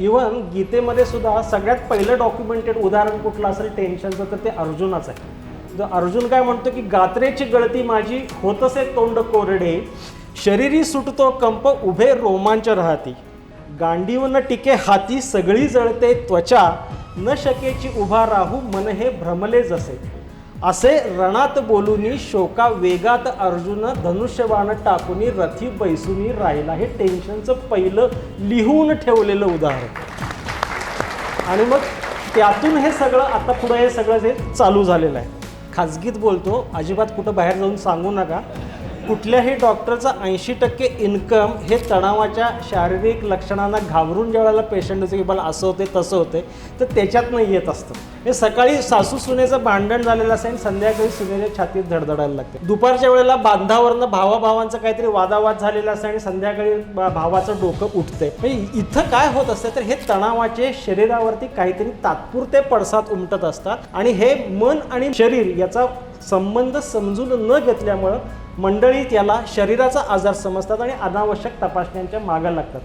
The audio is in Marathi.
इव्हन गीतेमध्ये सुद्धा सगळ्यात पहिलं डॉक्युमेंटेड उदाहरण कुठलं असेल टेन्शनचं तर ते अर्जुनाचं आहे. तर अर्जुन काय म्हणतो की गात्रेची गळती माझी होतसे तोंड कोरडे शरीरी सुटतो कंप उभे रोमांच राहती. गांडीव न टिके हाती सगळी जळते त्वचा न शकेची उभा राहू मन हे भ्रमले जसे. असे रणात बोलूनी शोका वेगात अर्जुन धनुष्यबाण टाकूनी रथी बैसूनी राहिला. हे टेन्शनचं पहिलं लिहून ठेवलेलं उदाहरण. आणि मग त्यातून हे सगळं आता पुढे हे सगळं हे चालू झालेलं आहे. खाजगीत बोलतो अजिबात कुठं बाहेर जाऊन सांगू नका. कुठल्याही डॉक्टरचा ऐंशी टक्के इन्कम हे तणावाच्या शारीरिक लक्षणांना घाबरून ज्या वेळेला पेशंट होते की मला असं होते तसं होते तर त्याच्यातनं येत असतं. हे सकाळी सासू सुनेचं भांडण झालेलं असेल आणि संध्याकाळी सुनेच्या छातीत धडधडायला लागते. दुपारच्या वेळेला बांधावरनं भावाभावांचं काहीतरी वादावाद झालेला असतं आणि संध्याकाळी भावाचं डोकं उठतंय. म्हणजे इथं काय होत असतं तर हे तणावाचे शरीरावरती काहीतरी तात्पुरते पडसाद उमटत असतात आणि हे मन आणि शरीर याचा संबंध समजून न घेतल्यामुळं मंडळी याला शरीराचा आजार समजतात आणि अनावश्यक तपासण्यांच्या मागं लागतात.